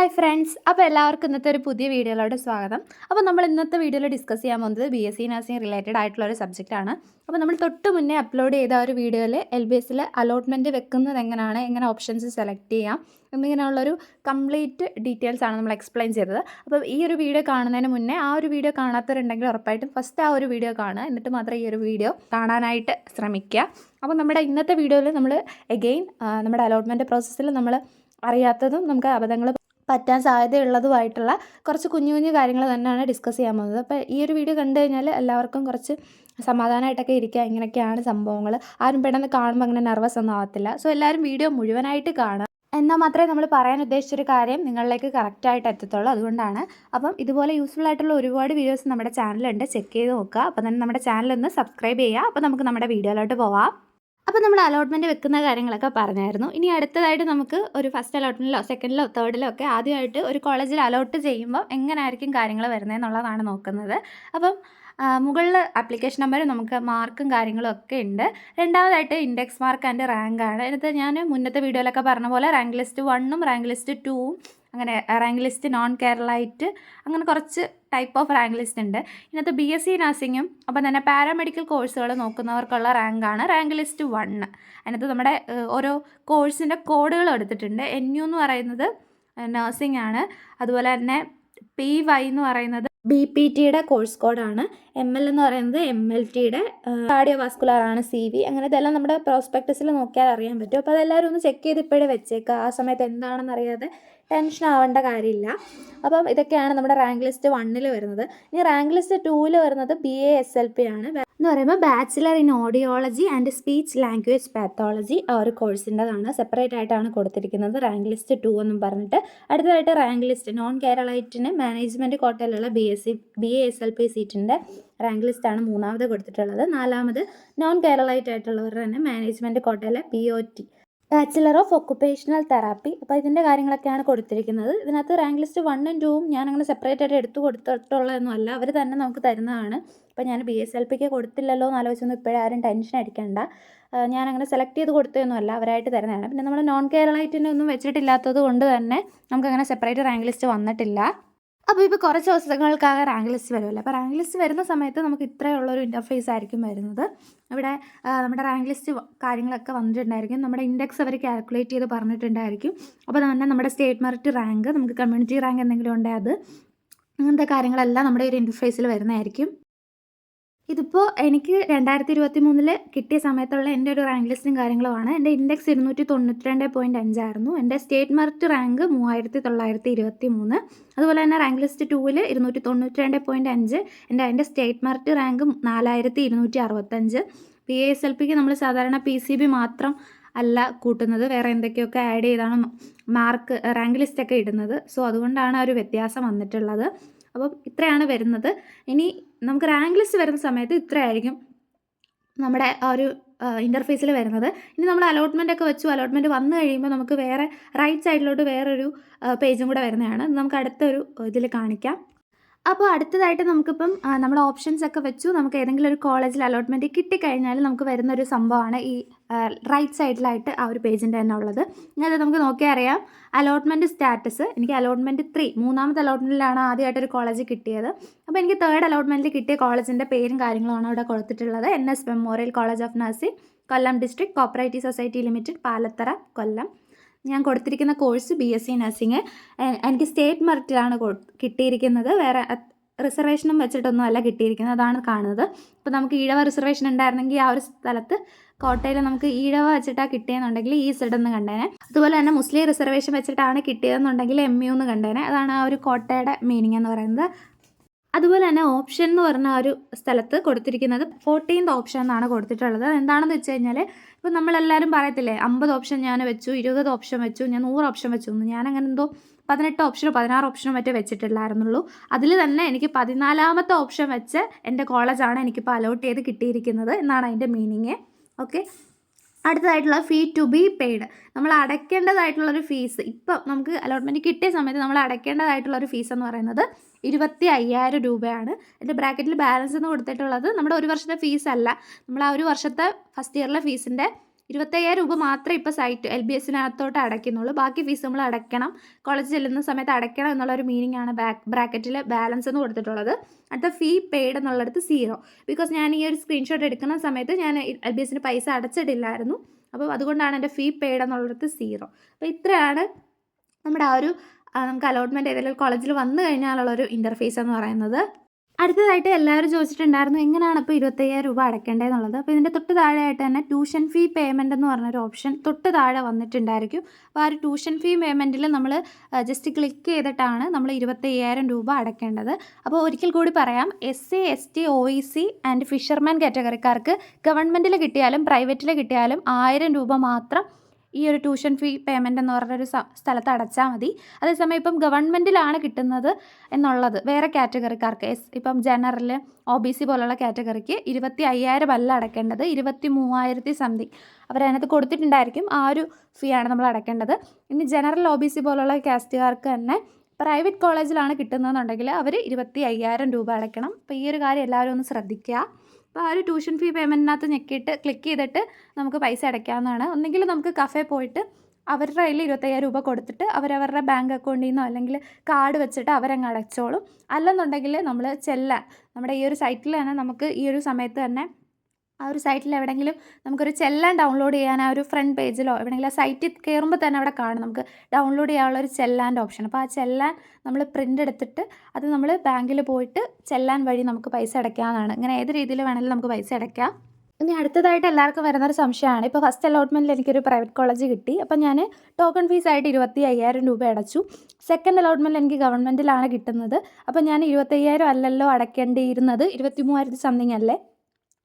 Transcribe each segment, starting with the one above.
Hi friends. അപ്പോൾ എല്ലാവർക്കും ഇന്നത്തെ ഒരു പുതിയ വീഡിയോയിലോട്ട് സ്വാഗതം. അപ്പോൾ നമ്മൾ ഇന്നത്തെ വീഡിയോയിൽ ഡിസ്കസ് ചെയ്യാൻ പോകുന്നത് B S C nursing related ആയിട്ടുള്ള ഒരു സബ്ജക്റ്റാണ് അപ്പോൾ നമ്മൾ തൊട്ട് മുന്നേ അപ്ലോഡ് ചെയ്ത ഒരു വീഡിയോയിൽ എൽ ബി എസിൽ അലോട്ട്മെന്റ് വെക്കുന്നത് എങ്ങനെയാണ് എങ്ങനെ ഓപ്ഷൻസ് സെലക്ട് ചെയ്യാം എന്നിങ്ങനെയുള്ളൊരു കംപ്ലീറ്റ് ഡീറ്റെയിൽസ് ആണ് നമ്മൾ എക്സ്പ്ലെയിൻ ചെയ്തത്. അപ്പോൾ ഈ ഒരു വീഡിയോ കാണുന്നതിന് മുന്നേ ആ ഒരു വീഡിയോ കാണാത്തവരുണ്ടെങ്കിൽ ഉറപ്പായിട്ടും ഫസ്റ്റ് ആ ഒരു വീഡിയോ കാണുക. എന്നിട്ട് മാത്രം ഈ ഒരു വീഡിയോ കാണാനായിട്ട് ശ്രമിക്കുക. അപ്പോൾ നമ്മുടെ ഇന്നത്തെ വീഡിയോയിൽ നമ്മൾ എഗെയിൻ നമ്മുടെ അലോട്ട്മെന്റ് പ്രോസസ്സിൽ നമ്മൾ അറിയാത്തതും നമുക്ക് അബദ്ധങ്ങൾ പറ്റാൻ സാധ്യതയുള്ളതുമായിട്ടുള്ള കുറച്ച് കുഞ്ഞു കുഞ്ഞു കാര്യങ്ങൾ തന്നെയാണ് ഡിസ്കസ് ചെയ്യാൻ പോകുന്നത്. അപ്പോൾ ഈ ഒരു വീഡിയോ കണ്ടു കഴിഞ്ഞാൽ എല്ലാവർക്കും കുറച്ച് സമാധാനമായിട്ടൊക്കെ ഇരിക്കുക ഇങ്ങനെയൊക്കെയാണ് സംഭവങ്ങൾ ആരും പെട്ടെന്ന് കാണുമ്പോൾ അങ്ങനെ നെർവസ് ഒന്നും ആവത്തില്ല. സോ എല്ലാവരും വീഡിയോ മുഴുവനായിട്ട് കാണുക. എന്നാൽ മാത്രമേ നമ്മൾ പറയാൻ ഉദ്ദേശിച്ചൊരു കാര്യം നിങ്ങളിലേക്ക് കറക്റ്റായിട്ട് എത്തത്തുള്ളൂ. അതുകൊണ്ടാണ് അപ്പം ഇതുപോലെ യൂസ്ഫുൾ ആയിട്ടുള്ള ഒരുപാട് വീഡിയോസ് നമ്മുടെ ചാനലുണ്ട് ചെക്ക് ചെയ്ത് നോക്കുക. അപ്പം തന്നെ നമ്മുടെ ചാനലൊന്ന് സബ്സ്ക്രൈബ് ചെയ്യുക. അപ്പം നമുക്ക് നമ്മുടെ വീഡിയോയിലോട്ട് പോവാം. അപ്പോൾ നമ്മൾ അലോട്ട്മെന്റ് വെക്കുന്ന കാര്യങ്ങളൊക്കെ പറഞ്ഞായിരുന്നു. ഇനി അടുത്തതായിട്ട് നമുക്ക് ഒരു ഫസ്റ്റ് അലോട്ട്മെന്റിലോ സെക്കൻഡിലോ തേർഡിലോ ഒക്കെ ആദ്യമായിട്ട് ഒരു കോളേജിൽ അലോട്ട് ചെയ്യുമ്പോൾ എങ്ങനെയായിരിക്കും കാര്യങ്ങൾ വരുന്നതെന്നുള്ളതാണ് നോക്കുന്നത്. അപ്പം മുകളിൽ ആപ്ലിക്കേഷൻ നമ്പർ നമുക്ക് മാർക്കും കാര്യങ്ങളും ഒക്കെ ഉണ്ട്. രണ്ടാമതായിട്ട് ഇൻഡെക്സ് മാർക്ക് ആൻഡ് റാങ്ക് ആണ്. ഞാൻ മുന്നത്തെ വീഡിയോയിലൊക്കെ പറഞ്ഞ പോലെ റാങ്ക് ലിസ്റ്റ് വണ്ണും റാങ്ക് ലിസ്റ്റ് ടൂവും അങ്ങനെ റാങ്ക് ലിസ്റ്റ് നോൺ കേരളായിട്ട് അങ്ങനെ കുറച്ച് ടൈപ്പ് ഓഫ് റാങ്ക് ലിസ്റ്റ് ഉണ്ട്. ഇന്നത്തെ ബി എസ് സി നഴ്സിങ്ങും അപ്പം തന്നെ പാരാമെഡിക്കൽ കോഴ്സുകൾ നോക്കുന്നവർക്കുള്ള റാങ്കാണ് റാങ്ക് ലിസ്റ്റ് വൺ അതിനകത്ത് നമ്മുടെ ഓരോ കോഴ്സിന്റെ കോഡുകൾ എടുത്തിട്ടുണ്ട്. എൻ യു എന്ന് പറയുന്നത് നഴ്സിംഗ് ആണ്. അതുപോലെ തന്നെ പി വൈ എന്ന് പറയുന്നത് ബി പി ടിയുടെ കോഴ്സ് കോഡാണ് എം എൽ എന്ന് പറയുന്നത് എം എൽ ടിയുടെ കാർഡിയോ വാസ്കുലർ ആണ് സി വി അങ്ങനെ ഇതെല്ലാം നമ്മുടെ പ്രോസ്പെക്ടസിൽ നോക്കിയാൽ അറിയാൻ പറ്റും. അപ്പോൾ അതെല്ലാവരും ഒന്ന് ചെക്ക് ചെയ്ത് ഇപ്പോഴേ വെച്ചേക്കുക ആ സമയത്ത് എന്താണെന്ന് അറിയാതെ ടെൻഷൻ ആവേണ്ട കാര്യമില്ല. അപ്പം ഇതൊക്കെയാണ് നമ്മുടെ റാങ്ക് ലിസ്റ്റ് വണ്ണിൽ വരുന്നത്. ഇനി റാങ്ക് ലിസ്റ്റ് ടൂവിൽ വരുന്നത് B A S L P ആണ്. എന്ന് പറയുമ്പോൾ bachelor in audiology and speech language pathology ആ ഒരു കോഴ്സിന്റെതാണ് സെപ്പറേറ്റ് ആയിട്ടാണ് കൊടുത്തിരിക്കുന്നത് റാങ്ക് ലിസ്റ്റ് ടു എന്നും പറഞ്ഞിട്ട്. അടുത്തതായിട്ട് റാങ്ക് ലിസ്റ്റ് നോൺ കേരളൈറ്റിന് management കോട്ടയിലുള്ള B S C B A S L P സീറ്റിന്റെ റാങ്ക് ലിസ്റ്റാണ് മൂന്നാമത് കൊടുത്തിട്ടുള്ളത്. നാലാമത് നോൺ കേരളൈറ്റ് ആയിട്ടുള്ളവരുടെ തന്നെ management കോട്ടയിലെ P O T bachelor of occupational therapy അപ്പോൾ ഇതിന്റെ കാര്യങ്ങളൊക്കെയാണ് കൊടുത്തിരിക്കുന്നത്. ഇതിനകത്ത് റാങ്ക് ലിസ്റ്റ് വൺ ആൻഡ് ടൂവും ഞാൻ അങ്ങനെ സെപ്പറേറ്റ് ആയിട്ട് എടുത്തു കൊടുത്തിട്ടുള്ളതൊന്നും അല്ല അവർ തന്നെ നമുക്ക് തരുന്നതാണ്. അപ്പോൾ ഞാൻ ബി എസ് എൽ പിക്ക് കൊടുത്തില്ലല്ലോ എന്ന് ആലോചിച്ചൊന്നും ഇപ്പോഴാരും ടെൻഷൻ അടിക്കണ്ട. ഞാൻ അങ്ങനെ സെലക്ട് ചെയ്ത് കൊടുത്തതൊന്നുമല്ല. അവരായിട്ട് തരുന്നതാണ്. പിന്നെ നമ്മൾ നോൺ കേരളായിട്ടിനൊന്നും വെച്ചിട്ടില്ലാത്തത് കൊണ്ട് തന്നെ നമുക്കങ്ങനെ സെപ്പറേറ്റ് റാങ്ക് ലിസ്റ്റ് വന്നിട്ടില്ല. അപ്പോൾ ഇപ്പോൾ കുറച്ച് ദിവസങ്ങൾക്കാകെ റാങ്ക് ലിസ്റ്റ് വരുമല്ലോ. അപ്പോൾ റാങ്ക് ലിസ്റ്റ് വരുന്ന സമയത്ത് നമുക്ക് ഇത്രയുള്ളൊരു ഇന്റർഫേസ് ആയിരിക്കും വരുന്നത്. ഇവിടെ നമ്മുടെ റാങ്ക് ലിസ്റ്റ് കാര്യങ്ങളൊക്കെ വന്നിട്ടുണ്ടായിരിക്കും. നമ്മുടെ ഇൻഡെക്സ് അവർ കാൽക്കുലേറ്റ് ചെയ്ത് പറഞ്ഞിട്ടുണ്ടായിരിക്കും. അപ്പോൾ തന്നെ നമ്മുടെ സ്റ്റേറ്റ് മെറിറ്റ് റാങ്ക് നമുക്ക് കമ്മ്യൂണിറ്റി റാങ്ക് എന്തെങ്കിലും ഉണ്ടെങ്കിൽ അത് അങ്ങനത്തെ കാര്യങ്ങളെല്ലാം നമ്മുടെ ഒരു ഇന്റർഫേസിൽ വരുന്നതായിരിക്കും. ഇതിപ്പോൾ എനിക്ക് രണ്ടായിരത്തി ഇരുപത്തി മൂന്നിൽ കിട്ടിയ സമയത്തുള്ള എന്റെ ഒരു റാങ്ക് ലിസ്റ്റും കാര്യങ്ങളുമാണ്. എന്റെ ഇൻഡെക്സ് ഇരുന്നൂറ്റി തൊണ്ണൂറ്റി രണ്ട് പോയിന്റ് അഞ്ചായിരുന്നു. എന്റെ സ്റ്റേറ്റ് മെറിറ്റ് റാങ്ക് മൂവായിരത്തി തൊള്ളായിരത്തി ഇരുപത്തി മൂന്ന് അതുപോലെ തന്നെ റാങ്ക് ലിസ്റ്റ് ടൂവിൽ ഇരുന്നൂറ്റി തൊണ്ണൂറ്റി രണ്ട് പോയിന്റ് അഞ്ച്. എന്റെ അതിന്റെ സ്റ്റേറ്റ് മെറിറ്റ് റാങ്ക് നാലായിരത്തി ഇരുന്നൂറ്റി അറുപത്തഞ്ച് പി എസ് എൽ പിക്ക് നമ്മൾ സാധാരണ പി സി ബി മാത്രം അല്ല കൂട്ടുന്നത്. വേറെ എന്തൊക്കെയൊക്കെ ആഡ് ചെയ്താണ് മാർക്ക് റാങ്ക് ലിസ്റ്റൊക്കെ ഇടുന്നത്. സോ അതുകൊണ്ടാണ് ആ ഒരു വ്യത്യാസം വന്നിട്ടുള്ളത്. അപ്പം ഇത്രയാണ് വരുന്നത്. ഇനി നമുക്ക് റാങ്ക് ലിസ്റ്റ് വരുന്ന സമയത്ത് ഇത്രയായിരിക്കും നമ്മുടെ ആ ഒരു ഇന്റർഫേസിൽ വരുന്നത്. ഇനി നമ്മൾ അലോട്ട്മെന്റ് ഒക്കെ വെച്ചു. അലോട്ട്മെന്റ് വന്നു കഴിയുമ്പോൾ നമുക്ക് വേറെ റൈറ്റ് സൈഡിലോട്ട് വേറൊരു പേജും കൂടെ വരുന്നതാണ്. നമുക്ക് അടുത്തൊരു ഇതിൽ കാണിക്കാം. അപ്പോൾ അടുത്തതായിട്ട് നമുക്കിപ്പം നമ്മുടെ ഓപ്ഷൻസ് ഒക്കെ വെച്ചു. നമുക്ക് ഏതെങ്കിലും ഒരു കോളേജിൽ അലോട്ട്മെന്റ് കിട്ടിക്കഴിഞ്ഞാൽ നമുക്ക് വരുന്ന ഒരു സംഭവമാണ് ഈ റൈറ്റ് സൈഡിലായിട്ട് ആ ഒരു പേജിന്റെ തന്നെ ഉള്ളത്. അത് നമുക്ക് നോക്കിയാൽ അറിയാം. അലോട്ട്മെന്റ് സ്റ്റാറ്റസ് എനിക്ക് അലോട്ട്മെന്റ് ത്രീ മൂന്നാമത്തെ അലോട്ട്മെന്റിലാണ് ആദ്യമായിട്ട് ഒരു കോളേജ് കിട്ടിയത്. അപ്പോൾ എനിക്ക് തേർഡ് അലോട്ട്മെന്റിൽ കിട്ടിയ കോളേജിന്റെ പേരും കാര്യങ്ങളുമാണ് അവിടെ കൊടുത്തിട്ടുള്ളത്. N S memorial college of nursing Kollam district cooperative society limited Palathara Kollam. ഞാൻ കൊടുത്തിരിക്കുന്ന course B S C nursing എനിക്ക് സ്റ്റേറ്റ് മെറിറ്റിലാണ് കിട്ടിയിരിക്കുന്നത്. വേറെ റിസർവേഷനും വെച്ചിട്ടൊന്നും അല്ല കിട്ടിയിരിക്കുന്നത്. അതാണ് കാണുന്നത്. ഇപ്പോൾ നമുക്ക് ഈഴവ റിസർവേഷൻ ഉണ്ടായിരുന്നെങ്കിൽ ആ ഒരു സ്ഥലത്ത് കോട്ടയിൽ നമുക്ക് ഈഴവ വെച്ചിട്ടാണ് കിട്ടിയെന്നുണ്ടെങ്കിൽ ഈ എന്ന് കണ്ടേനെ. അതുപോലെ തന്നെ മുസ്ലിം റിസർവേഷൻ വെച്ചിട്ടാണ് കിട്ടിയതെന്നുണ്ടെങ്കിൽ എം യു എന്ന് കണ്ടേനെ. അതാണ് ആ ഒരു കോട്ടയുടെ മീനിങ് എന്ന് പറയുന്നത്. അതുപോലെ തന്നെ ഓപ്ഷൻ എന്ന് പറഞ്ഞ ഒരു സ്ഥലത്ത് കൊടുത്തിരിക്കുന്നത് ഫോർട്ടീൻത് ഓപ്ഷൻ എന്നാണ് കൊടുത്തിട്ടുള്ളത്. എന്താണെന്ന് വെച്ച് കഴിഞ്ഞാൽ ഇപ്പോൾ നമ്മളെല്ലാവരും പറയത്തില്ലേ അമ്പത് ഓപ്ഷൻ ഞാൻ വെച്ചു ഇരുപത് ഓപ്ഷൻ വെച്ചു ഞാൻ നൂറ് ഓപ്ഷൻ വെച്ചു ഞാൻ അങ്ങനെ എന്തോ പതിനെട്ട് ഓപ്ഷനോ പതിനാറ് ഓപ്ഷനോ മറ്റേ വെച്ചിട്ടില്ലായിരുന്നുള്ളൂ. അതിൽ തന്നെ എനിക്ക് പതിനാലാമത്തെ ഓപ്ഷൻ വെച്ച് എന്റെ കോളേജാണ് എനിക്കിപ്പോൾ അലോട്ട് ചെയ്ത് കിട്ടിയിരിക്കുന്നത് എന്നാണ് അതിന്റെ മീനിങ് ഓക്കെ അടുത്തതായിട്ടുള്ള ഫീ ടു ബി പെയ്ഡ് നമ്മൾ അടയ്ക്കേണ്ടതായിട്ടുള്ളൊരു ഫീസ് ഇപ്പം നമുക്ക് അലോട്ട്മെന്റ് കിട്ടിയ സമയത്ത് നമ്മൾ അടയ്ക്കേണ്ടതായിട്ടുള്ളൊരു ഫീസ് എന്ന് പറയുന്നത് ഇരുപത്തി അയ്യായിരം രൂപയാണ് എന്റെ ബ്രാക്കറ്റിൽ ബാലൻസ് എന്ന് കൊടുത്തിട്ടുള്ളത്. നമ്മുടെ ഒരു വർഷത്തെ ഫീസ് അല്ല. നമ്മൾ ആ ഒരു വർഷത്തെ ഫസ്റ്റ് ഇയറിലെ ഫീസിന്റെ ഇരുപത്തയ്യായിരം രൂപ മാത്രമേ ഇപ്പോൾ സൈറ്റ് എൽ ബി എസിനകത്തോട്ട് അടയ്ക്കുന്നുള്ളൂ. ബാക്കി ഫീസ് നമ്മൾ അടയ്ക്കണം. കോളേജ് ചെല്ലുന്ന സമയത്ത് അടയ്ക്കണം എന്നുള്ളൊരു മീനിങ് ആണ് ബാക്ക് ബ്രാക്കറ്റിൽ ബാലൻസ് എന്ന് കൊടുത്തിട്ടുള്ളത്. അടുത്ത ഫീ പെയ്ഡ് എന്നുള്ളിടത്ത് സീറോ ബിക്കോസ് ഞാൻ ഈ ഒരു സ്ക്രീൻഷോട്ട് എടുക്കുന്ന സമയത്ത് ഞാൻ എൽ ബി എസിന് പൈസ അടച്ചിട്ടില്ലായിരുന്നു. അപ്പോൾ അതുകൊണ്ടാണ് എന്റെ ഫീ പെയ്ഡ് എന്നുള്ളിടത്ത് സീറോ അപ്പോൾ ഇത്രയാണ് നമ്മുടെ ആ ഒരു നമുക്ക് അലോട്ട്മെന്റ് ഏതെങ്കിലും കോളേജിൽ വന്നു കഴിഞ്ഞാലുള്ളൊരു ഇന്റർഫേസ് എന്ന് പറയുന്നത്. അടുത്തതായിട്ട് എല്ലാവരും ചോദിച്ചിട്ടുണ്ടായിരുന്നു എങ്ങനെയാണ് ഇപ്പോൾ ഇരുപത്തയ്യായിരം രൂപ അടയ്ക്കേണ്ടതെന്നുള്ളത് അപ്പോൾ ഇതിന്റെ തൊട്ട് താഴെയായിട്ട് തന്നെ ട്യൂഷൻ ഫീ പേയ്മെന്റ് എന്ന് പറഞ്ഞൊരു ഓപ്ഷൻ തൊട്ട് താഴെ വന്നിട്ടുണ്ടായിരിക്കും. അപ്പോൾ ആ ഒരു ട്യൂഷൻ ഫീ പേയ്മെന്റിൽ നമ്മൾ ജസ്റ്റ് ക്ലിക്ക് ചെയ്തിട്ടാണ് നമ്മൾ ഇരുപത്തയ്യായിരം രൂപ അടയ്ക്കേണ്ടത്. അപ്പോൾ ഒരിക്കൽ കൂടി പറയാം S C S T O E C and fisherman കാറ്റഗറിക്കാർക്ക് ഗവൺമെന്റിൽ കിട്ടിയാലും പ്രൈവറ്റിൽ കിട്ടിയാലും ആയിരം രൂപ മാത്രം ഈ ഒരു ട്യൂഷൻ ഫീ പേയ്മെന്റ് എന്ന് പറഞ്ഞൊരു സ്ഥലത്ത് അടച്ചാൽ മതി. അതേസമയം ഇപ്പം ഗവൺമെന്റിലാണ് കിട്ടുന്നത് എന്നുള്ളത് വേറെ കാറ്റഗറിക്കാർക്ക്. എസ് ഇപ്പം ജനറൽ ഒ ബി സി പോലുള്ള കാറ്റഗറിക്ക് ഇരുപത്തി അയ്യായിരം അല്ല അടയ്ക്കേണ്ടത് ഇരുപത്തി മൂവായിരത്തി സംതിങ് അവരതിനകത്ത് കൊടുത്തിട്ടുണ്ടായിരിക്കും. ആ ഒരു ഫീ ആണ് നമ്മൾ അടക്കേണ്ടത്. ഇനി ജനറൽ ഒ ബി സി പോലുള്ള കാസ്റ്റുകാർക്ക് തന്നെ പ്രൈവറ്റ് കോളേജിലാണ് കിട്ടുന്നതെന്നുണ്ടെങ്കിൽ അവർ ഇരുപത്തി അയ്യായിരം രൂപ അടയ്ക്കണം. അപ്പോൾ ഈ ഒരു കാര്യം എല്ലാവരും ഒന്ന് ശ്രദ്ധിക്കുക. അപ്പോൾ ആ ഒരു ട്യൂഷൻ ഫീ പേയ്മെന്റിനകത്ത് ഞെക്കിയിട്ട് ക്ലിക്ക് ചെയ്തിട്ട് നമുക്ക് പൈസ അടയ്ക്കാവുന്നതാണ്. ഒന്നെങ്കിൽ നമുക്ക് കഫേ പോയിട്ട് അവരുടെ കയ്യിൽ ഇരുപത്തയ്യായിരം രൂപ കൊടുത്തിട്ട് അവരവരുടെ ബാങ്ക് അക്കൗണ്ടിൽ നിന്നോ അല്ലെങ്കിൽ കാർഡ് വെച്ചിട്ട് അവരങ്ങ് അടച്ചോളും. അല്ലെന്നുണ്ടെങ്കിൽ നമ്മൾ ചെല്ലാൻ നമ്മുടെ ഈ ഒരു സൈറ്റിൽ തന്നെ നമുക്ക് ഈ ഒരു സമയത്ത് തന്നെ ആ ഒരു സൈറ്റിൽ എവിടെയെങ്കിലും നമുക്കൊരു ചെല്ലാൻ ഡൗൺലോഡ് ചെയ്യാൻ ആ ഒരു ഫ്രണ്ട് പേജിലോ എവിടെയെങ്കിലും ആ സൈറ്റിൽ കയറുമ്പോൾ തന്നെ അവിടെ കാണും. നമുക്ക് ഡൗൺലോഡ് ചെയ്യാനുള്ള ഒരു ചെല്ലാന്റെ ഓപ്ഷൻ അപ്പോൾ ആ ചെല്ലാൻ നമ്മൾ പ്രിന്റ് എടുത്തിട്ട് അത് നമ്മൾ ബാങ്കിൽ പോയിട്ട് ചെല്ലാൻ വഴി നമുക്ക് പൈസ അടയ്ക്കാമെന്നാണ് ഇങ്ങനെ ഏത് രീതിയിൽ വേണമെങ്കിലും നമുക്ക് പൈസ അടയ്ക്കാം. ഇനി അടുത്തതായിട്ട് എല്ലാവർക്കും വരുന്നൊരു സംശയമാണ്. ഇപ്പോൾ ഫസ്റ്റ് അലോട്ട്മെന്റിൽ എനിക്കൊരു പ്രൈവറ്റ് കോളേജ് കിട്ടി. അപ്പോൾ ഞാൻ ടോക്കൺ ഫീസ് ആയിട്ട് ഇരുപത്തി അയ്യായിരം രൂപ അടച്ചു. സെക്കൻഡ് അലോട്ട്മെന്റിൽ എനിക്ക് ഗവൺമെന്റിലാണ് കിട്ടുന്നത്. അപ്പോൾ ഞാൻ ഇരുപത്തയ്യായിരം അല്ലല്ലോ അടയ്ക്കേണ്ടിയിരുന്നത് ഇരുപത്തി മൂവായിരത്തി സംതിങ് അല്ലേ?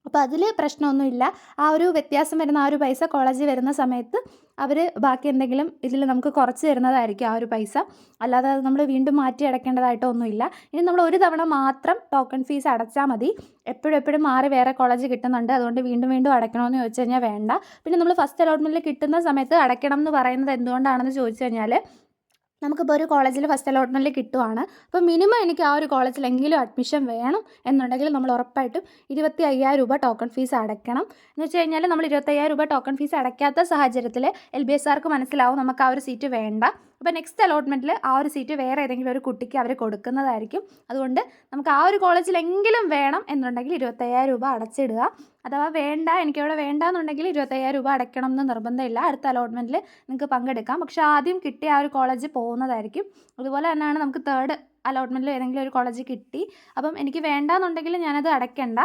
അപ്പോൾ അതിൽ പ്രശ്നമൊന്നുമില്ല. ആ ഒരു വ്യത്യാസം വരുന്ന ആ ഒരു പൈസ കോളേജിൽ വരുന്ന സമയത്ത് അവർ ബാക്കി എന്തെങ്കിലും ഇതിൽ നമുക്ക് കുറച്ച് തരുന്നതായിരിക്കും ആ ഒരു പൈസ. അല്ലാതെ അത് നമ്മൾ വീണ്ടും മാറ്റി അടയ്ക്കേണ്ടതായിട്ടോ ഒന്നുമില്ല ഇനി നമ്മൾ ഒരു തവണ മാത്രം ടോക്കൺ ഫീസ് അടച്ചാൽ മതി. എപ്പോഴും എപ്പോഴും മാറി വേറെ കോളേജ് കിട്ടുന്നുണ്ട്. അതുകൊണ്ട് വീണ്ടും വീണ്ടും അടയ്ക്കണമെന്ന് ചോദിച്ചു കഴിഞ്ഞാൽ വേണ്ട. പിന്നെ നമ്മൾ ഫസ്റ്റ് അലോട്ട്മെന്റിൽ കിട്ടുന്ന സമയത്ത് അടയ്ക്കണം എന്ന് പറയുന്നത് എന്തുകൊണ്ടാണെന്ന് ചോദിച്ചു കഴിഞ്ഞാൽ നമുക്കിപ്പോൾ ഒരു കോളേജിൽ ഫസ്റ്റ് അലോട്ട്മെന്റിൽ കിട്ടുവാണ്. അപ്പോൾ മിനിമം എനിക്ക് ആ ഒരു കോളേജിലെങ്കിലും അഡ്മിഷൻ വേണം എന്നുണ്ടെങ്കിൽ നമ്മൾ ഉറപ്പായിട്ടും ഇരുപത്തി അയ്യായിരം രൂപ ടോക്കൺ ഫീസ് അടയ്ക്കണം. എന്ന് വെച്ച് കഴിഞ്ഞാൽ നമ്മൾ ഇരുപത്തയ്യായിരം രൂപ ടോക്കൺ ഫീസ് അടയ്ക്കാത്ത സാഹചര്യത്തിൽ എൽ ബി എസ് ആർക്ക് മനസ്സിലാവും നമുക്ക് ആ ഒരു സീറ്റ് വേണ്ട. അപ്പോൾ നെക്സ്റ്റ് അലോട്ട്മെന്റിൽ ആ ഒരു സീറ്റ് വേറെ ഏതെങ്കിലും ഒരു കുട്ടിക്ക് അവർ കൊടുക്കുന്നതായിരിക്കും. അതുകൊണ്ട് നമുക്ക് ആ ഒരു കോളേജിലെങ്കിലും വേണം എന്നുണ്ടെങ്കിൽ ഇരുപത്തയ്യായിരം രൂപ അടച്ചിടുക. അഥവാ വേണ്ട എനിക്കവിടെ വേണ്ട എന്നുണ്ടെങ്കിൽ ഇരുപത്തയ്യായിരം രൂപ അടയ്ക്കണം എന്ന് നിർബന്ധമില്ല. അടുത്ത അലോട്ട്മെന്റിൽ നിങ്ങൾക്ക് പങ്കെടുക്കാം. പക്ഷെ ആദ്യം കിട്ടിയ ആ ഒരു കോളേജ് പോകുന്നതായിരിക്കും. അതുപോലെ തന്നെയാണ് നമുക്ക് തേർഡ് അലോട്ട്മെന്റിൽ ഏതെങ്കിലും ഒരു കോളേജ് കിട്ടി. അപ്പം എനിക്ക് വേണ്ടാന്നുണ്ടെങ്കിൽ ഞാനത് അടയ്ക്കണ്ട.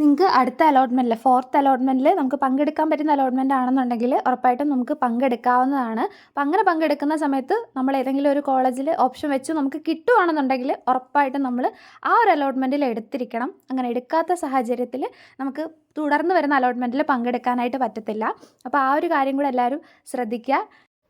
നിങ്ങൾക്ക് അടുത്ത അലോട്ട്മെന്റിൽ ഫോർത്ത് അലോട്ട്മെന്റിൽ നമുക്ക് പങ്കെടുക്കാൻ പറ്റുന്ന അലോട്ട്മെന്റ് ആണെന്നുണ്ടെങ്കിൽ ഉറപ്പായിട്ടും നമുക്ക് പങ്കെടുക്കാവുന്നതാണ്. അപ്പം അങ്ങനെ പങ്കെടുക്കുന്ന സമയത്ത് നമ്മൾ ഏതെങ്കിലും ഒരു കോളേജിൽ ഓപ്ഷൻ വെച്ച് നമുക്ക് കിട്ടുവാണെന്നുണ്ടെങ്കിൽ ഉറപ്പായിട്ടും നമ്മൾ ആ ഒരു അലോട്ട്മെന്റിൽ എടുത്തിരിക്കണം. അങ്ങനെ എടുക്കാത്ത സാഹചര്യത്തിൽ നമുക്ക് തുടർന്ന് വരുന്ന അലോട്ട്മെന്റിൽ പങ്കെടുക്കാനായിട്ട് പറ്റത്തില്ല. അപ്പോൾ ആ ഒരു കാര്യം കൂടെ എല്ലാവരും ശ്രദ്ധിക്കുക.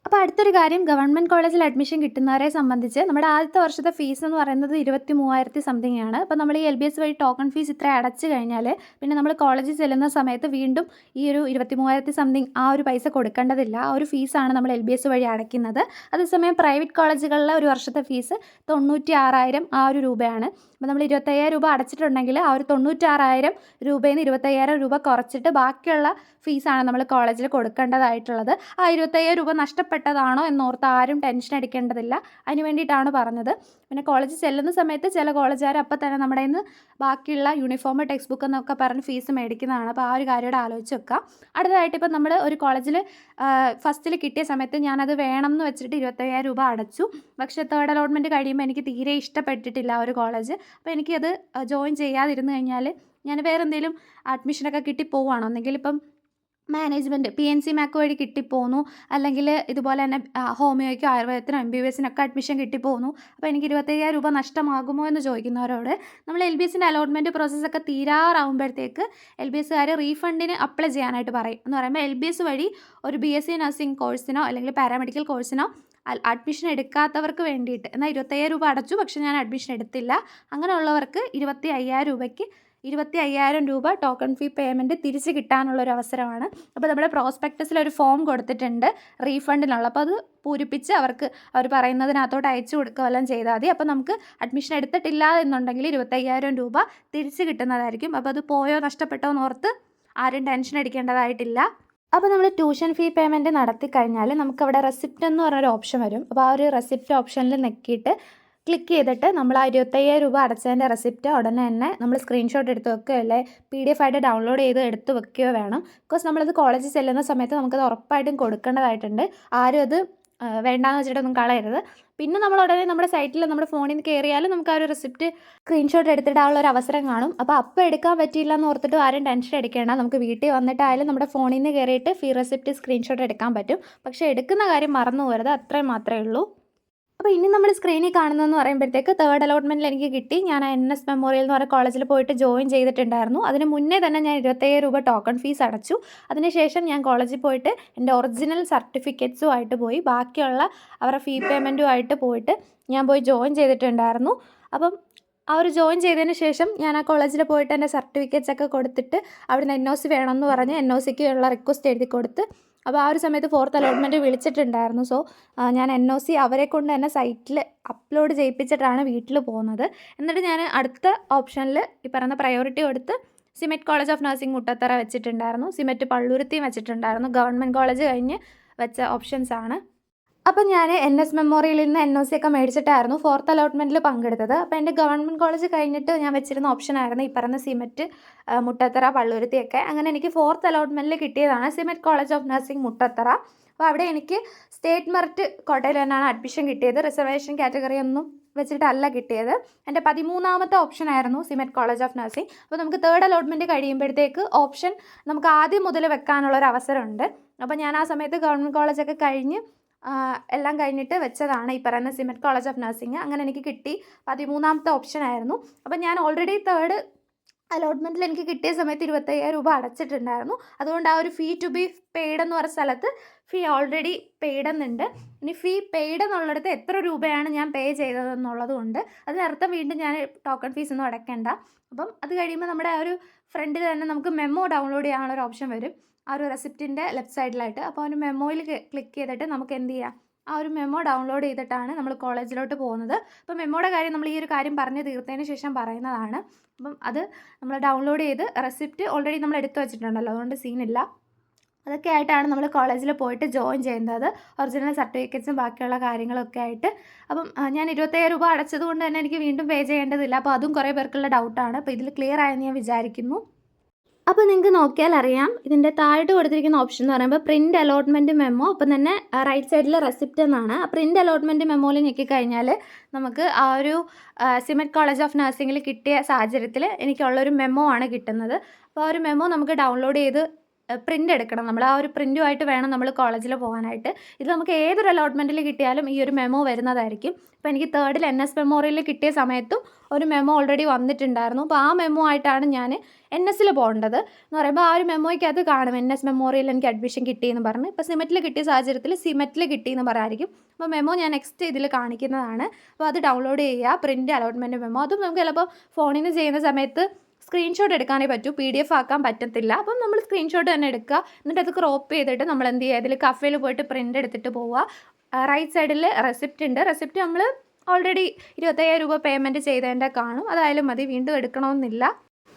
അപ്പോൾ അടുത്തൊരു കാര്യം ഗവൺമെന്റ് കോളേജിൽ അഡ്മിഷൻ കിട്ടുന്നവരെ സംബന്ധിച്ച് നമ്മുടെ ആദ്യത്തെ വർഷത്തെ ഫീസ് എന്ന് പറയുന്നത് ഇരുപത്തി മൂവായിരത്തി സംതിങ് ആണ് അപ്പോൾ നമ്മൾ ഈ എൽ ബി എസ് വഴി ടോക്കൺ ഫീസ് ഇത്ര അടച്ചു കഴിഞ്ഞാൽ പിന്നെ നമ്മൾ കോളേജിൽ ചെല്ലുന്ന സമയത്ത് വീണ്ടും ഈ ഒരു ഇരുപത്തി മൂവായിരത്തി സംതിങ് ആ ഒരു പൈസ കൊടുക്കേണ്ടതില്ല. ആ ഒരു ഫീസാണ് നമ്മൾ എൽ ബി എസ് വഴി അടയ്ക്കുന്നത്. അതേസമയം പ്രൈവറ്റ് കോളേജുകളിലെ ഒരു വർഷത്തെ ഫീസ് തൊണ്ണൂറ്റി ആറായിരം ആ ഒരു രൂപയാണ്. അപ്പോൾ നമ്മൾ ഇരുപത്തയ്യായിരം രൂപ അടച്ചിട്ടുണ്ടെങ്കിൽ ആ ഒരു തൊണ്ണൂറ്റാറായിരം രൂപയിൽ നിന്ന് ഇരുപത്തയ്യായിരം രൂപ കുറച്ചിട്ട് ബാക്കിയുള്ള ഫീസാണ് നമ്മൾ കോളേജിൽ കൊടുക്കേണ്ടതായിട്ടുള്ളത്. ആ ഇരുപത്തയ്യായിരം രൂപ നഷ്ടപ്പെട്ടതാണോ എന്നോർത്ത് ആരും ടെൻഷൻ അടിക്കേണ്ടതില്ല. അതിന് വേണ്ടിയിട്ടാണ് പറഞ്ഞത്. പിന്നെ കോളേജ് ചെല്ലുന്ന സമയത്ത് ചില കോളേജുകാർ അപ്പം തന്നെ നമ്മുടെ നിന്ന് ബാക്കിയുള്ള യൂണിഫോം ടെക്സ്റ്റ് ബുക്ക് എന്നൊക്കെ പറഞ്ഞ് ഫീസ് മേടിക്കുന്നതാണ്. അപ്പോൾ ആ ഒരു കാര്യം ആലോചിച്ച് വെക്കുക അടുത്തതായിട്ട് ഇപ്പം നമ്മൾ ഒരു കോളേജിൽ ഫസ്റ്റിൽ കിട്ടിയ സമയത്ത് ഞാനത് വേണം എന്ന് വെച്ചിട്ട് ഇരുപത്തയ്യായിരം രൂപ അടച്ചു. പക്ഷേ തേർഡ് അലോട്ട്മെന്റ് കഴിയുമ്പോൾ എനിക്ക് തീരെ ഇഷ്ടപ്പെട്ടിട്ടില്ല ആ ഒരു കോളേജ് അപ്പോൾ എനിക്കത് ജോയിൻ ചെയ്യാതിരുന്നു കഴിഞ്ഞാൽ ഞാൻ വേറെ എന്തെങ്കിലും അഡ്മിഷനൊക്കെ കിട്ടി പോവുകയാണ് ഒന്നെങ്കിൽ ഇപ്പം മാനേജ്മെന്റ് പി എൻ സി മാക്ക് വഴി കിട്ടിപ്പോന്നു. അല്ലെങ്കിൽ ഇതുപോലെ തന്നെ ഹോമിയോയ്ക്കും ഹോമിയോയ്ക്കോ ആയുർവേദത്തിനോ എം ബി ബി എസിനൊക്കെ അഡ്മിഷൻ കിട്ടിപ്പോന്നു. അപ്പോൾ എനിക്ക് ഇരുപത്തയ്യായിരം രൂപ നഷ്ടമാകുമോ എന്ന് ചോദിക്കുന്നവരോട് നമ്മൾ എൽ ബി എസിന്റെ അലോട്ട്മെന്റ് പ്രോസസ്സൊക്കെ തീരാറാവുമ്പോഴത്തേക്ക് എൽ ബി എസ്സുകാർ റീഫണ്ടിന് അപ്ലൈ ചെയ്യാനായിട്ട് പറയും. എന്ന് പറയുമ്പോൾ എൽ ബി എസ് വഴി ഒരു ബി എസ് സി നഴ്സിംഗ് കോഴ്സിനോ അല്ലെങ്കിൽ പാരാമെഡിക്കൽ കോഴ്സിനോ അഡ്മിഷൻ എടുക്കാത്തവർക്ക് വേണ്ടിയിട്ട് എന്നാൽ ഇരുപത്തയ്യായിരം രൂപ അടച്ചു പക്ഷേ ഞാൻ അഡ്മിഷൻ എടുത്തില്ല. അങ്ങനെയുള്ളവർക്ക് ഇരുപത്തി അയ്യായിരം രൂപയ്ക്ക് ഇരുപത്തി അയ്യായിരം രൂപ ടോക്കൺ ഫീ പേയ്മെന്റ് തിരിച്ച് കിട്ടാനുള്ള ഒരു അവസരമാണ് അപ്പോൾ നമ്മുടെ പ്രോസ്പെക്ടസിൽ ഒരു ഫോം കൊടുത്തിട്ടുണ്ട് റീഫണ്ടിനുള്ള അപ്പോൾ അത് പൂരിപ്പിച്ച് അവർക്ക് അവർ പറയുന്നതിനകത്തോട്ട് അയച്ചു കൊടുക്കുക വല്ലതും ചെയ്താൽ മതി. അപ്പോൾ നമുക്ക് അഡ്മിഷൻ എടുത്തിട്ടില്ല എന്നുണ്ടെങ്കിൽ ഇരുപത്തയ്യായിരം രൂപ തിരിച്ച് കിട്ടുന്നതായിരിക്കും. അപ്പോൾ അത് പോയോ നഷ്ടപ്പെട്ടോ എന്നോർത്ത് ആരും ടെൻഷൻ അടിക്കേണ്ടതായിട്ടില്ല. അപ്പോൾ നമ്മൾ ട്യൂഷൻ ഫീ പേയ്മെന്റ് നടത്തി കഴിഞ്ഞാൽ നമുക്കവിടെ റെസിപ്റ്റ് എന്ന് പറഞ്ഞൊരു ഓപ്ഷൻ വരും. അപ്പോൾ ആ ഒരു റെസിപ്റ്റ് ഓപ്ഷനിൽ നെക്കിയിട്ട് ക്ലിക്ക് ചെയ്തിട്ട് നമ്മൾ ആ ഇരുപത്തയ്യായിരം രൂപ അടച്ചതിന്റെ റെസിപ്റ്റ് ഉടനെ തന്നെ നമ്മൾ സ്ക്രീൻഷോട്ട് എടുത്ത് വെക്കുകയോ അല്ലെ പി ഡി എഫ് ആയിട്ട് ഡൗൺലോഡ് ചെയ്ത് എടുത്ത് വെക്കുകയോ വേണം. ബിക്കോസ് നമ്മളത് കോളേജിൽ ചെല്ലുന്ന സമയത്ത് നമുക്കത് ഉറപ്പായിട്ടും കൊടുക്കേണ്ടതായിട്ടുണ്ട്. ആരും അത് വേണ്ടാന്ന് വെച്ചിട്ടൊന്നും കളയരുത്. പിന്നെ നമ്മൾ ഉടനെ നമ്മുടെ സൈറ്റിൽ നമ്മുടെ ഫോണിൽ നിന്ന് കയറിയാലും നമുക്ക് ആ ഒരു റെസിപ്റ്റ് സ്ക്രീൻഷോട്ട് എടുത്തിടാനുള്ള ഒരു അവസരം കാണും. അപ്പോൾ അപ്പോൾ എടുക്കാൻ പറ്റിയില്ല എന്ന് ഓർത്തിട്ട് ആരും ടെൻഷൻ അടിക്കേണ്ട. നമുക്ക് വീട്ടിൽ വന്നിട്ടായാലും നമ്മുടെ ഫോണിൽ നിന്ന് കയറിയിട്ട് ഫീ റെസിപ്റ്റ് സ്ക്രീൻഷോട്ട് എടുക്കാൻ പറ്റും. പക്ഷേ എടുക്കുന്ന കാര്യം മറന്നു പോകരുത് അത്രയും മാത്രമേ ഉള്ളൂ. അപ്പോൾ ഇനി നമ്മൾ സ്ക്രീനിൽ കാണുന്നതെന്ന് പറയുമ്പോഴത്തേക്ക് തേർഡ് അലോട്ട്മെന്റിൽ എനിക്ക് കിട്ടി. ഞാൻ എൻ എസ് മെമ്മോറിയൽ എന്ന് പറയുന്ന കോളേജിൽ പോയിട്ട് ജോയിൻ ചെയ്തിട്ടുണ്ടായിരുന്നു. അതിന് മുന്നേ തന്നെ ഞാൻ ഇരുപത്തേഴ് രൂപ ടോക്കൺ ഫീസ് അടച്ചു. അതിനുശേഷം ഞാൻ കോളേജിൽ പോയിട്ട് എന്റെ ഒറിജിനൽ സർട്ടിഫിക്കറ്റ്സുമായിട്ട് പോയി. ബാക്കിയുള്ള അവരുടെ ഫീ പേയ്മെന്റുമായിട്ട് പോയിട്ട് ഞാൻ പോയി ജോയിൻ ചെയ്തിട്ടുണ്ടായിരുന്നു. അപ്പം ആ ഒരു ജോയിൻ ചെയ്തതിന് ശേഷം ഞാൻ ആ കോളേജിൽ പോയിട്ട് എന്റെ സർട്ടിഫിക്കറ്റ്സ് ഒക്കെ കൊടുത്തിട്ട് അവിടുന്ന് എൻ ഒ സി വേണമെന്ന് പറഞ്ഞ് എൻ ഒ സിക്ക് ഉള്ള റിക്വസ്റ്റ് എഴുതി കൊടുത്ത് അപ്പോൾ ആ ഒരു സമയത്ത് ഫോർത്ത് അലോട്ട്മെന്റ് വിളിച്ചിട്ടുണ്ടായിരുന്നു. സോ ഞാൻ എൻ ഒ സി അവരെ കൊണ്ട് തന്നെ സൈറ്റിൽ അപ്ലോഡ് ചെയ്യിപ്പിച്ചിട്ടാണ് വീട്ടിൽ പോകുന്നത്. എന്നിട്ട് ഞാൻ അടുത്ത ഓപ്ഷനിൽ ഈ പറയുന്ന പ്രയോറിറ്റി കൊടുത്ത് SIMET college of nursing Muttathara വെച്ചിട്ടുണ്ടായിരുന്നു. സിമെറ്റ് പള്ളുരുത്തിയും വെച്ചിട്ടുണ്ടായിരുന്നു. ഗവൺമെന്റ് കോളേജ് കഴിഞ്ഞ് വെച്ച ഓപ്ഷൻസ് ആണ്. അപ്പം ഞാൻ എൻ എസ് മെമ്മോറിയലിൽ നിന്ന് എൻ ഒ സി ഒക്കെ മേടിച്ചിട്ടായിരുന്നു ഫോർത്ത് അലോട്ട്മെന്റിൽ പങ്കെടുത്തത്. അപ്പോൾ എന്റെ ഗവൺമെന്റ് കോളേജ് കഴിഞ്ഞിട്ട് ഞാൻ വെച്ചിരുന്ന ഓപ്ഷനായിരുന്നു ഈ പറഞ്ഞ സിമെറ്റ് മുട്ടത്തറ പള്ളുരുത്തിയൊക്കെ. അങ്ങനെ എനിക്ക് ഫോർത്ത് അലോട്ട്മെന്റിൽ കിട്ടിയതാണ് SIMET college of nursing Muttathara. അപ്പോൾ അവിടെ എനിക്ക് സ്റ്റേറ്റ് മെറിറ്റ് കോട്ടയിൽ തന്നെയാണ് അഡ്മിഷൻ കിട്ടിയത്. റിസർവേഷൻ കാറ്റഗറി ഒന്നും വെച്ചിട്ടല്ല കിട്ടിയത്. എന്റെ പതിമൂന്നാമത്തെ ഓപ്ഷൻ ആയിരുന്നു സിമെറ്റ് കോളേജ് ഓഫ് നഴ്സിംഗ് അപ്പോൾ നമുക്ക് തേർഡ് അലോട്ട്മെന്റ് കഴിയുമ്പോഴത്തേക്ക് ഓപ്ഷൻ നമുക്ക് ആദ്യം മുതൽ വെക്കാനുള്ള ഒരു അവസരമുണ്ട്. അപ്പോൾ ഞാൻ ആ സമയത്ത് ഗവൺമെന്റ് കോളേജൊക്കെ കഴിഞ്ഞ് എല്ലാം കഴിഞ്ഞിട്ട് വെച്ചതാണ്. ഈ പറയുന്ന സിമെറ്റ് കോളേജ് ഓഫ് നഴ്സിംഗ് അങ്ങനെ എനിക്ക് കിട്ടി. പതിമൂന്നാമത്തെ ഓപ്ഷൻ ആയിരുന്നു. അപ്പം ഞാൻ ഓൾറെഡി തേർഡ് അലോട്ട്മെന്റിൽ എനിക്ക് കിട്ടിയ സമയത്ത് ഇരുപത്തയ്യായിരം രൂപ അടച്ചിട്ടുണ്ടായിരുന്നു. അതുകൊണ്ട് ആ ഒരു ഫീ ടു ബി പെയ്ഡ് എന്ന് പറഞ്ഞ സ്ഥലത്ത് ഫീ ഓൾറെഡി പെയ്ഡ് എന്നുണ്ട്. ഇനി ഫീ പെയ്ഡ് എന്നുള്ളിടത്ത് എത്ര രൂപയാണ് ഞാൻ പേ ചെയ്തതെന്നുള്ളത് കൊണ്ട് അതിനർത്ഥം വീണ്ടും ഞാൻ ടോക്കൺ ഫീസ് ഒന്നും അടയ്ക്കേണ്ട. അപ്പം അത് കഴിയുമ്പോൾ നമ്മുടെ ആ ഒരു ഫ്രണ്ടിൽ തന്നെ നമുക്ക് മെമ്മോ ഡൗൺലോഡ് ചെയ്യാനുള്ള ഒരു ഓപ്ഷൻ വരും. ആ ഒരു റെസിപ്റ്റിന്റെ ലെഫ്റ്റ് സൈഡിലായിട്ട് അപ്പോൾ ഒരു മെമ്മോയിൽ ക്ലിക്ക് ചെയ്തിട്ട് നമുക്ക് എന്ത് ചെയ്യാം? ആ ഒരു മെമ്മോ ഡൗൺലോഡ് ചെയ്തിട്ടാണ് നമ്മൾ കോളേജിലോട്ട് പോകുന്നത്. അപ്പോൾ മെമ്മോയുടെ കാര്യം നമ്മൾ ഈ ഒരു കാര്യം പറഞ്ഞ് തീർത്തതിന് ശേഷം പറയുന്നതാണ്. അപ്പം അത് നമ്മൾ ഡൗൺലോഡ് ചെയ്ത് റെസിപ്റ്റ് ഓൾറെഡി നമ്മൾ എടുത്തു വെച്ചിട്ടുണ്ടല്ലോ അതുകൊണ്ട് സീനില്ല. അതൊക്കെ ആയിട്ടാണ് നമ്മൾ കോളേജിൽ പോയിട്ട് ജോയിൻ ചെയ്യുന്നത്. ഒറിജിനൽ സർട്ടിഫിക്കറ്റ്സും ബാക്കിയുള്ള കാര്യങ്ങളൊക്കെ ആയിട്ട്. അപ്പം ഞാൻ ഇരുപത്തയ്യായിരം രൂപ അടച്ചത് കൊണ്ട് തന്നെ എനിക്ക് വീണ്ടും പേ ചെയ്യേണ്ടതില്ല. അപ്പോൾ അതും കുറേ പേർക്കുള്ള ഡൗട്ടാണ് അപ്പോൾ ഇതിൽ ക്ലിയർ ആയെന്ന് ഞാൻ വിചാരിക്കുന്നു. അപ്പോൾ നിങ്ങൾക്ക് നോക്കിയാൽ അറിയാം ഇതിന്റെ താഴോട്ട് കൊടുത്തിരിക്കുന്ന ഓപ്ഷൻ എന്ന് പറയുമ്പോൾ പ്രിന്റ് അലോട്ട്മെന്റ് മെമ്മോ അപ്പം തന്നെ റൈറ്റ് സൈഡിൽ റെസിപ്റ്റ് എന്നാണ്. ആ പ്രിന്റ് അലോട്ട്മെന്റ് മെമ്മോയിൽ ഞെക്കിക്കഴിഞ്ഞാൽ നമുക്ക് ആ ഒരു സിമെറ്റ് കോളേജ് ഓഫ് നഴ്സിംഗിൽ കിട്ടിയ സാഹചര്യത്തിൽ എനിക്കുള്ളൊരു മെമ്മോ ആണ് കിട്ടുന്നത്. അപ്പോൾ ആ ഒരു മെമ്മോ നമുക്ക് ഡൗൺലോഡ് ചെയ്ത് പ്രിന്റ് എടുക്കണം. നമ്മൾ ആ ഒരു പ്രിന്റുമായിട്ട് വേണം നമ്മൾ കോളേജിൽ പോകാനായിട്ട്. ഇത് നമുക്ക് ഏതൊരു അലോട്ട്മെന്റിൽ കിട്ടിയാലും ഈ ഒരു മെമോ വരുന്നതായിരിക്കും. അപ്പോൾ എനിക്ക് തേർഡിൽ എൻ എസ് മെമ്മോറിയലിൽ കിട്ടിയ സമയത്തും ഒരു മെമോ ഓൾറെഡി വന്നിട്ടുണ്ടായിരുന്നു. അപ്പോൾ ആ മെമോ ആയിട്ടാണ് ഞാൻ എൻ എസ്സിൽ പോകേണ്ടത് എന്ന് പറയുമ്പോൾ ആ ഒരു മെമ്മോയ്ക്കകത്ത് കാണും. എൻ എസ് മെമ്മോറിയൽ എനിക്ക് അഡ്മിഷൻ കിട്ടിയെന്ന് പറഞ്ഞ്. ഇപ്പോൾ സിമെറ്റിൽ കിട്ടിയ സാഹചര്യത്തിൽ സിമെറ്റിൽ കിട്ടിയെന്ന് പറയായിരിക്കും. അപ്പോൾ മെമോ ഞാൻ നെക്സ്റ്റ് ഇതിൽ കാണിക്കുന്നതാണ്. അപ്പോൾ അത് ഡൗൺലോഡ് ചെയ്യുക പ്രിന്റ് അലോട്ട്മെന്റ് മെമോ അതും നമുക്ക് ചിലപ്പോൾ ഫോണിൽ നിന്ന് ചെയ്യുന്ന സമയത്ത് സ്ക്രീൻഷോട്ട് എടുക്കാനേ പറ്റൂ. പി ഡി എഫ് ആക്കാൻ പറ്റത്തില്ല. അപ്പം നമ്മൾ സ്ക്രീൻഷോട്ട് തന്നെ എടുക്കുക. എന്നിട്ട് അത് ക്രോപ്പ് ചെയ്തിട്ട് നമ്മൾ എന്ത് ചെയ്യുക? അതിൽ കഫേയിൽ പോയിട്ട് പ്രിന്റ് എടുത്തിട്ട് പോവുക. റൈറ്റ് സൈഡിൽ റെസിപ്റ്റ് ഉണ്ട്. റെസിപ്റ്റ് നമ്മൾ ഓൾറെഡി ഇരുപത്തയ്യായിരം രൂപ പേയ്മെന്റ് ചെയ്തതിന്റെ കാണും. അതായാലും മതി. വീണ്ടും എടുക്കണമെന്നില്ല.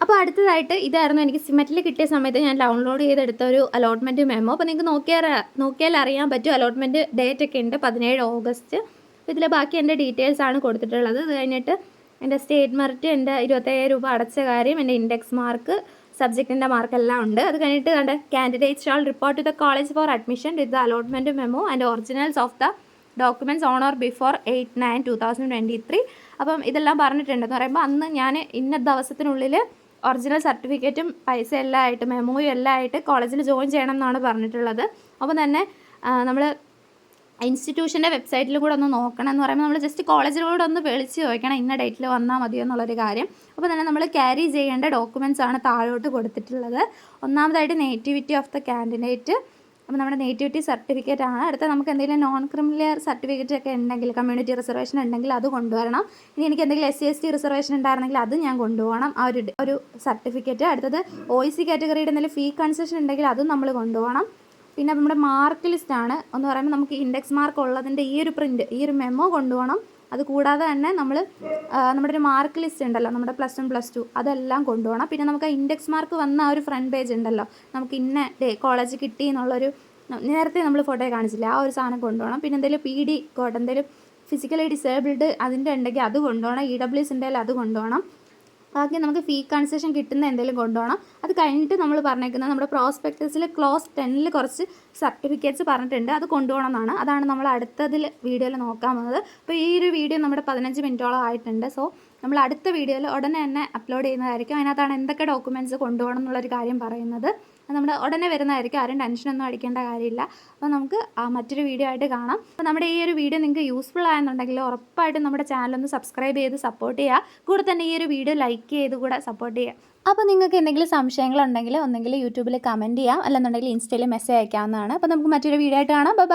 അപ്പോൾ അടുത്തതായിട്ട് ഇതായിരുന്നു എനിക്ക് സിമെറ്റിൽ കിട്ടിയ സമയത്ത് ഞാൻ ഡൗൺലോഡ് ചെയ്തെടുത്ത ഒരു അലോട്ട്മെന്റ് മെമ്മോ അപ്പോൾ നിങ്ങൾക്ക് നോക്കിയാൽ നോക്കിയാൽ അറിയാൻ പറ്റും. അലോട്ട്മെന്റ് ഡേറ്റ് ഒക്കെ ഉണ്ട് പതിനേഴ് ഓഗസ്റ്റ്. അപ്പോൾ ഇതിൽ ബാക്കി എന്റെ ഡീറ്റെയിൽസ് ആണ് കൊടുത്തിട്ടുള്ളത്. അത് കഴിഞ്ഞിട്ട് എന്റെ സ്റ്റേറ്റ് മെറിറ്റ് എന്റെ ഇരുപത്തയ്യായിരം രൂപ അടച്ച കാര്യം എന്റെ ഇൻഡെക്സ് മാർക്ക് സബ്ജക്റ്റിന്റെ മാർക്കെല്ലാം ഉണ്ട്. അത് കഴിഞ്ഞിട്ട് കണ്ട് candidates shall report to the college for admission with the allotment memo and originals of the documents on or before eight nine two thousand twenty three അപ്പം ഇതെല്ലാം പറഞ്ഞിട്ടുണ്ടെന്ന് പറയുമ്പോൾ അന്ന് ഞാൻ ഇന്ന ദിവസത്തിനുള്ളിൽ ഒറിജിനൽ സർട്ടിഫിക്കറ്റും പൈസ എല്ലാം ആയിട്ട് മെമ്മോയും എല്ലാം ആയിട്ട് കോളേജിൽ ജോയിൻ ചെയ്യണം എന്നാണ് പറഞ്ഞിട്ടുള്ളത്. അപ്പോൾ തന്നെ നമ്മൾ ഇൻസ്റ്റിറ്റ്യൂഷന്റെ വെബ്സൈറ്റിൽ കൂടെ ഒന്ന് നോക്കണം എന്ന് പറയുമ്പോൾ നമ്മൾ ജസ്റ്റ് കോളേജിലൂടെ ഒന്ന് വിളിച്ച് ചോദിക്കണം ഇന്ന ഡേറ്റിൽ വന്നാൽ മതിയോ എന്നുള്ളൊരു കാര്യം. അപ്പോൾ തന്നെ നമ്മൾ ക്യാരി ചെയ്യേണ്ട ഡോക്യുമെന്റ്സ് ആണ് താഴോട്ട് കൊടുത്തിട്ടുള്ളത്. ഒന്നാമതായിട്ട് നേറ്റിവിറ്റി ഓഫ് ദ കാൻഡിഡേറ്റ് അപ്പോൾ നമ്മുടെ നേറ്റിവിറ്റി സർട്ടിഫിക്കറ്റ് ആണ്. അടുത്ത നമുക്ക് എന്തെങ്കിലും നോൺ ക്രിമിനൽ സർട്ടിഫിക്കറ്റ് ഒക്കെ ഉണ്ടെങ്കിൽ കമ്മ്യൂണിറ്റി റിസർവേഷൻ ഉണ്ടെങ്കിൽ അത് കൊണ്ടുവരണം. ഇനി എനിക്ക് എന്തെങ്കിലും S C S T reservation ഉണ്ടായിരുന്നെങ്കിൽ അത് ഞാൻ കൊണ്ടുപോകണം. ആ ഒരു ഒരു സർട്ടിഫിക്കറ്റ് അടുത്തത് ഒ സി കാറ്റഗറിയുടെ എന്തെങ്കിലും ഫീ കൺസെഷൻ ഉണ്ടെങ്കിൽ അതും നമ്മൾ കൊണ്ടുപോകണം. പിന്നെ നമ്മുടെ മാർക്ക് ലിസ്റ്റ് ആണ്. എന്ന് പറയുമ്പോൾ നമുക്ക് ഇൻഡെക്സ് മാർക്ക് ഉള്ളതിന്റെ ഈ ഒരു പ്രിന്റ് ഈ ഒരു മെമ്മോ കൊണ്ടുപോകണം. അത് കൂടാതെ തന്നെ നമ്മൾ നമ്മുടെ ഒരു മാർക്ക് ലിസ്റ്റ് ഉണ്ടല്ലോ നമ്മുടെ പ്ലസ് വൺ പ്ലസ് ടു അതെല്ലാം കൊണ്ടുപോകണം. പിന്നെ നമുക്ക് ഇൻഡെക്സ് മാർക്ക് വന്ന ആ ഒരു ഫ്രണ്ട് പേജ് ഉണ്ടല്ലോ നമുക്ക് ഇന്ന ഡേ കോളേജ് കിട്ടി എന്നുള്ളൊരു നേരത്തെ നമ്മൾ ഫോട്ടോ കാണിച്ചില്ല ആ ഒരു സാധനം കൊണ്ടുപോകണം. പിന്നെ എന്തെങ്കിലും പി ഡി കോട്ട് എന്തെങ്കിലും ഫിസിക്കലി ഡിസേബിൾഡ് അതിന്റെ ഉണ്ടെങ്കിൽ അത് കൊണ്ടുപോകണം. ഇ ഡബ്ല്യു എസ് ഉണ്ടെങ്കിൽ അത് കൊണ്ടുപോകണം. ബാക്കി നമുക്ക് ഫീ കൺസെഷൻ കിട്ടുന്ന എന്തെങ്കിലും കൊണ്ടുപോകണം. അത് കഴിഞ്ഞിട്ട് നമ്മൾ പറഞ്ഞേക്കുന്നത് നമ്മുടെ പ്രോസ്പെക്ടസിൽ ക്ലോസ് ടെന്നിൽ കുറച്ച് സർട്ടിഫിക്കറ്റ്സ് പറഞ്ഞിട്ടുണ്ട്. അത് കൊണ്ടുപോകണം എന്നാണ് അതാണ് നമ്മൾ അടുത്തതിൽ വീഡിയോയിൽ നോക്കാൻ പോകുന്നത് അപ്പോൾ ഈ ഒരു വീഡിയോ നമ്മുടെ പതിനഞ്ച് മിനിറ്റോളം ആയിട്ടുണ്ട്. സോ നമ്മൾ അടുത്ത വീഡിയോയിൽ ഉടനെ തന്നെ അപ്ലോഡ് ചെയ്യുന്നതായിരിക്കും. അതിനകത്താണ് എന്തൊക്കെ ഡോക്യുമെന്റ്സ് കൊണ്ടുപോകണം എന്നുള്ളൊരു കാര്യം പറയുന്നത്. നമ്മുടെ ഉടനെ വരുന്നതായിരിക്കും. ആരും ടെൻഷനൊന്നും അടിക്കേണ്ട കാര്യമില്ല. അപ്പോൾ നമുക്ക് മറ്റൊരു വീഡിയോ ആയിട്ട് കാണാം. അപ്പോൾ നമ്മുടെ ഈ ഒരു വീഡിയോ നിങ്ങൾക്ക് യൂസ്ഫുൾ ആയെന്നുണ്ടെങ്കിൽ ഉറപ്പായിട്ടും നമ്മുടെ ചാനലൊന്ന് സബ്സ്ക്രൈബ് ചെയ്ത് സപ്പോർട്ട് ചെയ്യുക. കൂടെ തന്നെ ഈ ഒരു വീഡിയോ ലൈക്ക് ചെയ്ത് കൂടെ സപ്പോർട്ട് ചെയ്യുക. അപ്പോൾ നിങ്ങൾക്ക് എന്തെങ്കിലും സംശയങ്ങളുണ്ടെങ്കിൽ ഒന്നെങ്കിൽ യൂട്യൂബിൽ കമന്റ് ചെയ്യാം. അല്ലെന്നുണ്ടെങ്കിൽ ഇൻസ്റ്റയിൽ മെസ്സേജ് അയക്കാവുന്നതാണ്. അപ്പോൾ നമുക്ക് മറ്റൊരു വീഡിയോ ആയിട്ട് കാണാം. ബൈ